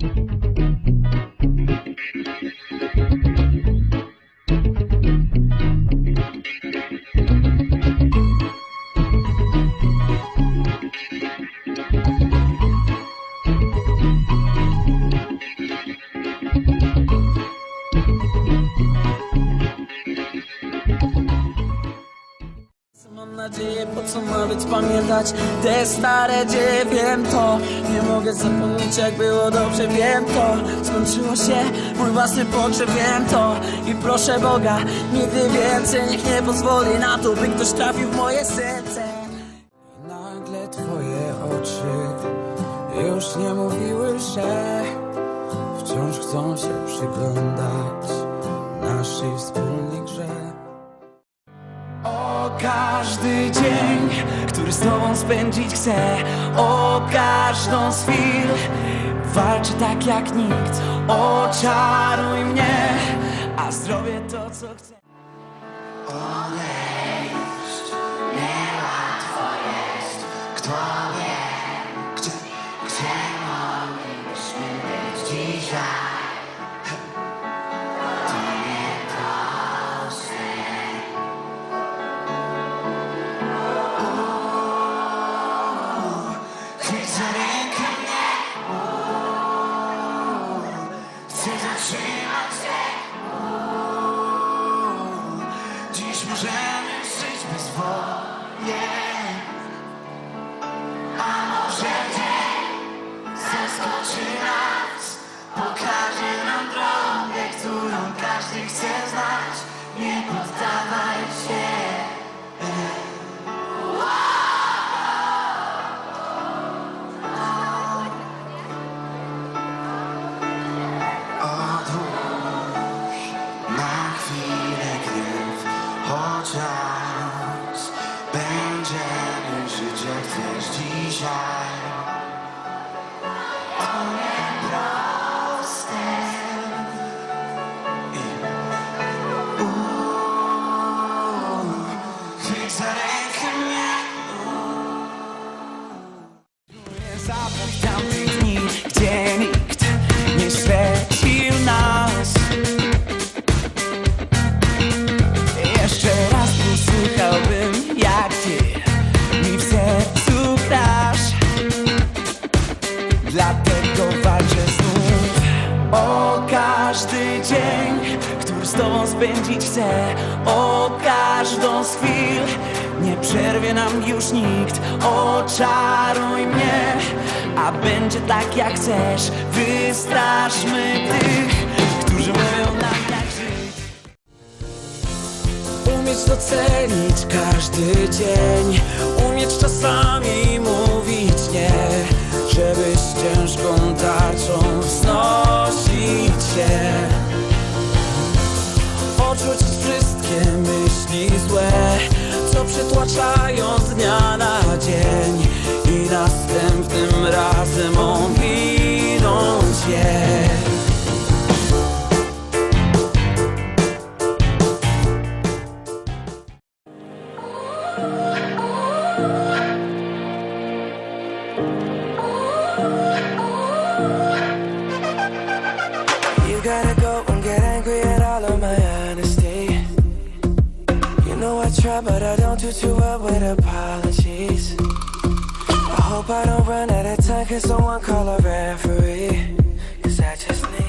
Thank you. Nadzieję, po co ma być pamiętać? Te stare dzieje, wiem to. Nie mogę zapomnieć jak było dobrze, wiem to. Skończyło się, mój własny pogrzeb, wiem to. I proszę Boga, nigdy więcej niech nie pozwoli na to, by ktoś trafił w moje serce. I nagle twoje oczy już nie mówiły, że Wciąż chcą się przyglądać o każdy dzień, który z tobą spędzić chcę. O każdą z chwil Walczę tak jak nikt. Oczaruj mnie A zrobię to co chcę. Kto wie, gdzie, gdzie mogliśmy być dzisiaj? Chcę zatrzymać cię. O, Dziś możemy żyć bezwolnie. A Będziemy żyć jak chcesz dzisiaj o każdy dzień, który z tobą spędzić chcę. O każdą z chwil nie przerwie nam już nikt. Oczaruj mnie, a będzie tak jak chcesz. Wystraszmy tych, którzy mówią nam jak żyć. Umieć docenić każdy dzień Odrzucić wszystkie myśli złe Co przytłaczają dnia na dzień don't get angry at all of my honesty. You know I try, but I don't do too well with apologies. I hope I don't run out of time, cause someone call a referee. Cause I just need.